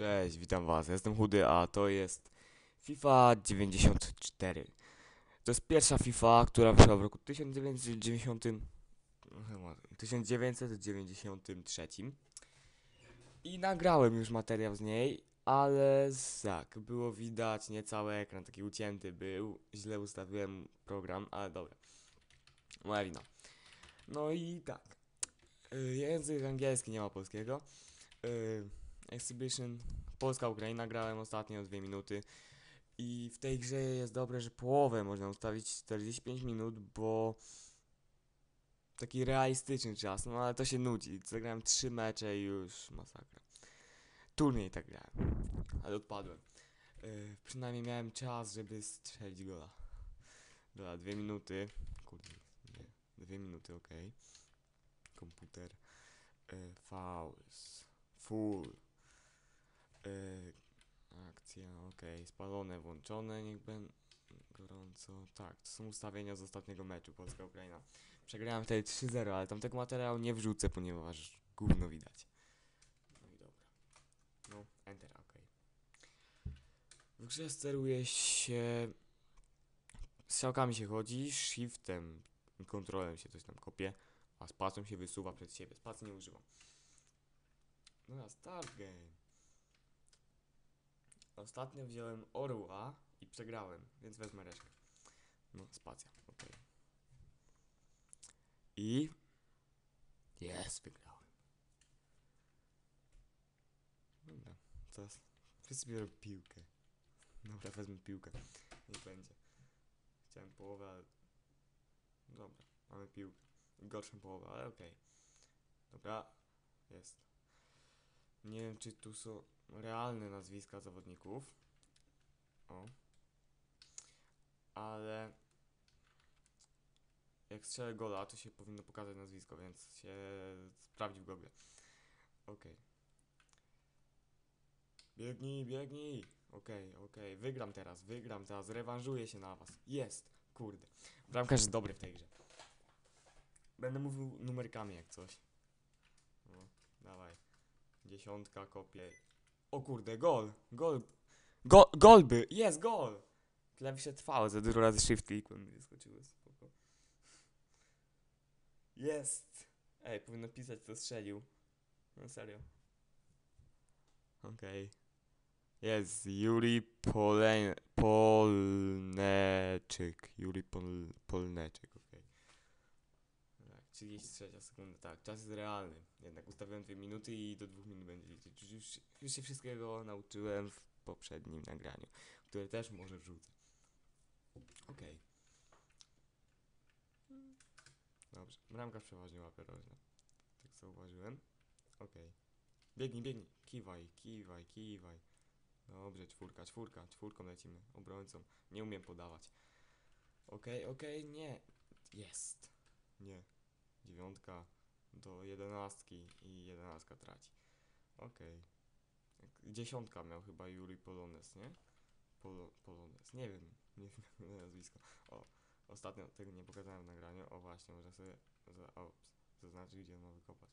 Cześć, witam was. Jestem Chudy, a to jest FIFA 94. To jest pierwsza FIFA, która wyszła w roku 1990, no chyba 1993. I nagrałem już materiał z niej, ale tak, było widać nie cały ekran, taki ucięty był. Źle ustawiłem program, ale dobra. Moja wina. No i tak. y, Język angielski, nie ma polskiego. Y, Exhibition Polska Ukraina grałem ostatnio 2 minuty i w tej grze jest dobre, że połowę można ustawić 45 minut, bo taki realistyczny czas, no ale to się nudzi. Zagrałem 3 mecze i już masakra. Turniej tak grałem, ale odpadłem. Yy, przynajmniej miałem czas, żeby strzelić gola. Dobra, 2 minuty. Kurde, nie. 2 minuty, okej. Komputer. Yy, fouls. Full. Yy, akcja, okej, spalone, włączone, niech będą gorąco. Tak, to są ustawienia z ostatniego meczu Polska-Ukraina. Przegrałem wtedy 3-0, ale tamtego materiału nie wrzucę, ponieważ gówno widać. No i dobra. No, enter, okej. W grze steruje się... Strzałkami się chodzi, shiftem, kontrolem się coś tam kopie, a spacją się wysuwa przed siebie. Spacji nie używam. No start game. Ostatnio wziąłem orła i przegrałem, więc wezmę resztę. No, spacja, okej. I... Jest, wygrałem. Dobra, teraz wszyscy biorą piłkę. Dobra, wezmę piłkę. Niech będzie. Chciałem połowę, ale... Dobra, mamy piłkę. Gorszą połowę, ale okej. Dobra, jest. Nie wiem, czy tu są realne nazwiska zawodników. O. Ale jak strzelę gola, to się powinno pokazać nazwisko, więc się sprawdzi w Google. Okej. Biegnij, biegnij. Okej, okej. Wygram teraz, wygram teraz. Rewanżuję się na was. Jest. Kurde. Bramkarz jest dobry w tej grze. Będę mówił numerkami jak coś. No, dawaj. Dziesiątka, kopie. O kurde, gol! Gol! Go, gol by! Jest gol! Klawisze trwały, za dużo razy shift klikłem mi wyskoczyły, spoko. Jest! Ej, powinno pisać kto strzelił. No serio. Okej. Jest Juri Pole, Polneczyk. Juri Pol, Polneczyk, 33 sekunda, tak, czas jest realny. Jednak ustawiłem 2 minuty i do 2 minut będzie liczyć. Już, już, się wszystkiego nauczyłem w poprzednim nagraniu, które też może wrzucę. Okej. Dobrze, bramkarz przeważnie łapie rożne. Tak zauważyłem. Okej. Biegnij, biegnij. Kiwaj, kiwaj, kiwaj. Dobrze, czwórka, czwórka, czwórką lecimy. Obrońcą. Nie umiem podawać. Okej, okej, nie. Jest. Dziewiątka do jedenastki i jedenastka traci. Okej. Jak- Dziesiątka miał chyba Juri Polones, nie? Polo, Polones. Nie wiem. Nie wiem nazwisko. O, ostatnio tego nie pokazałem w nagraniu. O właśnie, można sobie za, o, zaznaczyć, gdzie ma wykopać.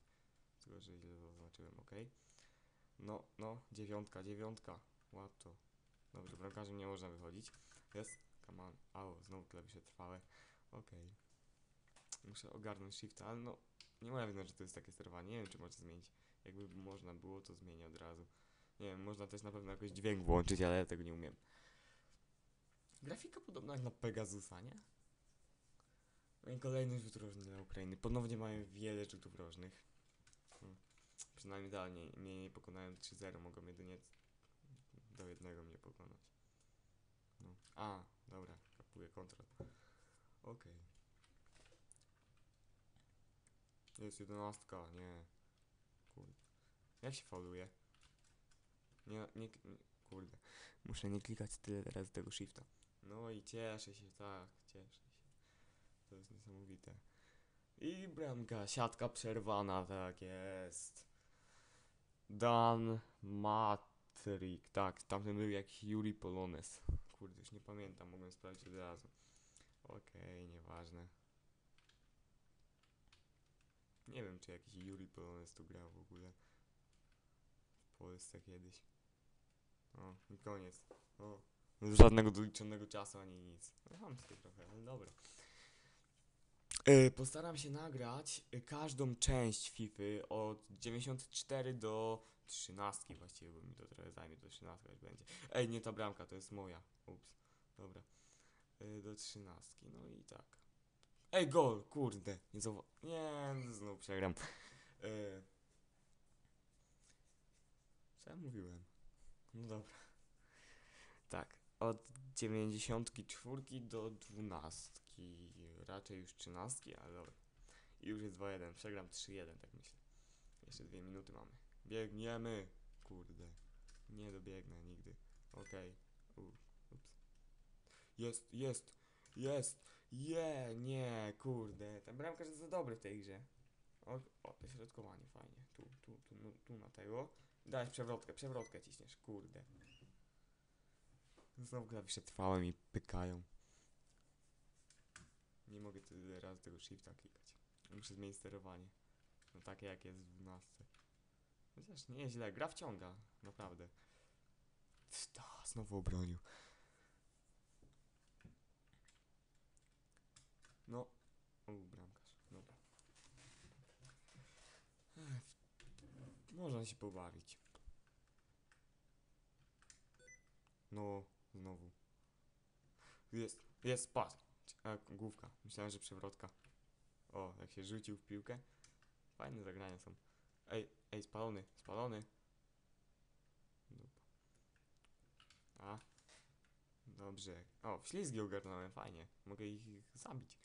Tylko, że źle zaznaczyłem, ok? No, no, dziewiątka, dziewiątka. Łatwo. Dobrze, bramkarzem nie można wychodzić. Jest, come on. Au, znowu klawisze trwałe. Okej. Muszę ogarnąć shift, ale no, nie moja wina, że to jest takie sterowanie. Nie wiem, czy można zmienić. Jakby można było, to zmienię od razu. Nie wiem, można też na pewno jakoś dźwięk włączyć, ale ja tego nie umiem. Grafika podobna jak na Pegasusa, nie? No i kolejny rzut rożny dla Ukrainy. Ponownie mają wiele rzutów rożnych. Hmm. Przynajmniej dalej nie, mnie nie pokonają 3-0, mogą jedynie do jednego mnie pokonać. No. A, dobra, kapuję kontrol. Okej. Jest jedenastka, nie. Kurde. Jak się fauluje? Nie, nie, nie, kurde. Muszę nie klikać tyle razy tego shifta. No i cieszę się, tak, cieszę się. To jest niesamowite. I bramka, siatka przerwana, tak jest. Dan Matrik, tak, tamten był jakiś Juri Polones. Kurde, już nie pamiętam, mogłem sprawdzić od razu. Okej, nieważne. Nie wiem, czy jakiś Juri Polones tu grał w ogóle w Polsce kiedyś. O, i koniec. O. Żadnego doliczonego czasu ani nic. No chamskie trochę, ale dobra. E, Postaram się nagrać każdą część FIFA od 94 do 13 właściwie, bo mi to trochę zajmie, do 13 już będzie. Ej, nie ta bramka, to jest moja. Ups, dobra. E, Do 13, no i tak. Ej, gol, kurde, nie zauwa... Nie, znowu przegram. E, Co ja mówiłem? No dobra. Tak, od 94 do 12. Raczej już 13, ale dobra. I już jest 2-1. Przegram 3-1, tak myślę. Jeszcze dwie minuty mamy. Biegniemy! Kurde. Nie dobiegnę nigdy. Okej. U, Ups. Jest, jest, jest! Je, nie, kurde. Ten bramkarz jest za dobry w tej grze. O, o dośrodkowanie, fajnie. Tu, tu, tu, no, tu na tego. Dałeś przewrotkę, przewrotkę ciśniesz, kurde. Znowu klawisze trwałe mi pykają. Nie mogę tyle razy tego shifta klikać. Muszę zmienić sterowanie. No takie jak jest w 12. Chociaż nie źle, gra wciąga, naprawdę. Ta, znowu obronił. No. U, bramkarz. Dobra. Ech, Można się pobawić. No, znowu. Jest, jest, pas. Główka. Myślałem, że przewrotka. O, jak się rzucił w piłkę. Fajne zagrania są. Ej, ej, spalony, spalony. Dupa. A. Dobrze. O, ślizgi ogarnąłem, fajnie. Mogę ich zabić.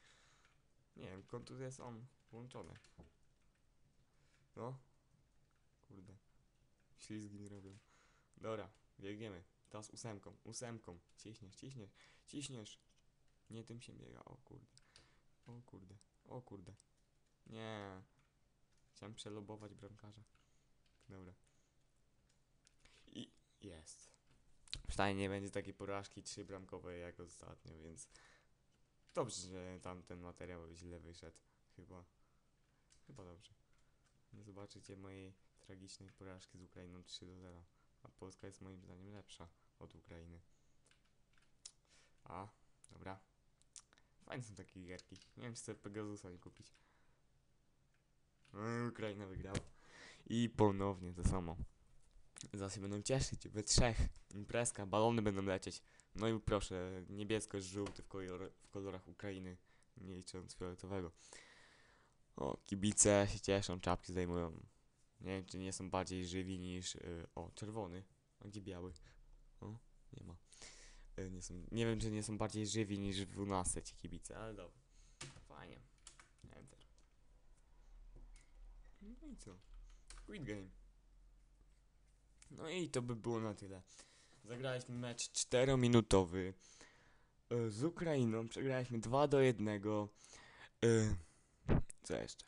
Nie wiem, kontuzje są włączone. No. Kurde. Ślizgi mi robią. Dobra, biegniemy. Teraz ósemką, ósemką. Ciśniesz, ciśniesz, ciśniesz. Nie tym się biega, o kurde. O kurde, o kurde. Nie. Chciałem przelobować bramkarza. Dobra. I jest. Przynajmniej nie będzie takiej porażki trzy bramkowej jak ostatnio, więc dobrze, że tamten materiał źle wyszedł. Chyba. Chyba dobrze. Zobaczycie mojej tragicznej porażki z Ukrainą 3 do 0. A Polska jest moim zdaniem lepsza od Ukrainy. A, dobra. Fajne są takie gierki. Nie wiem, czy sobie Pegasusa nie kupić. No, Ukraina wygrała. I ponownie to samo. Zaraz się będą cieszyć we trzech. Imprezka, balony będą lecieć. No i proszę, niebiesko-żółty w, kolor, w kolorach Ukrainy, nie licząc fioletowego. O, kibice się cieszą, czapki zdejmują. Nie wiem, czy nie są bardziej żywi niż... y, o, czerwony. A gdzie biały? O, nie ma. Y, nie, są, nie wiem, czy nie są bardziej żywi niż w 12 ci kibice, ale dobra. Fajnie. Enter. No i co? Quit game. No i to by było na tyle. Zagraliśmy mecz 4-minutowy y, z Ukrainą. Przegraliśmy 2 do 1. Y, co jeszcze?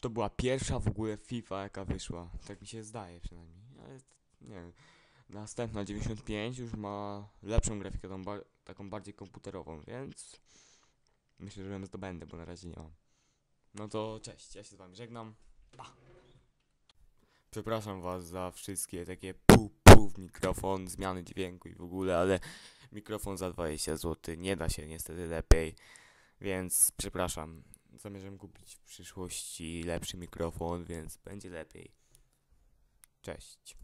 To była pierwsza w ogóle FIFA, jaka wyszła. Tak mi się zdaje przynajmniej. Ale nie wiem. Następna 95 już ma lepszą grafikę, tą ba- taką bardziej komputerową, więc myślę, że ją zdobędę, bo na razie nie mam. No to cześć, ja się z wami żegnam. Pa. Przepraszam was za wszystkie takie pu mikrofon, zmiany dźwięku i w ogóle, ale mikrofon za 20 zł nie da się niestety lepiej, więc przepraszam. Zamierzam kupić w przyszłości lepszy mikrofon, więc będzie lepiej. Cześć.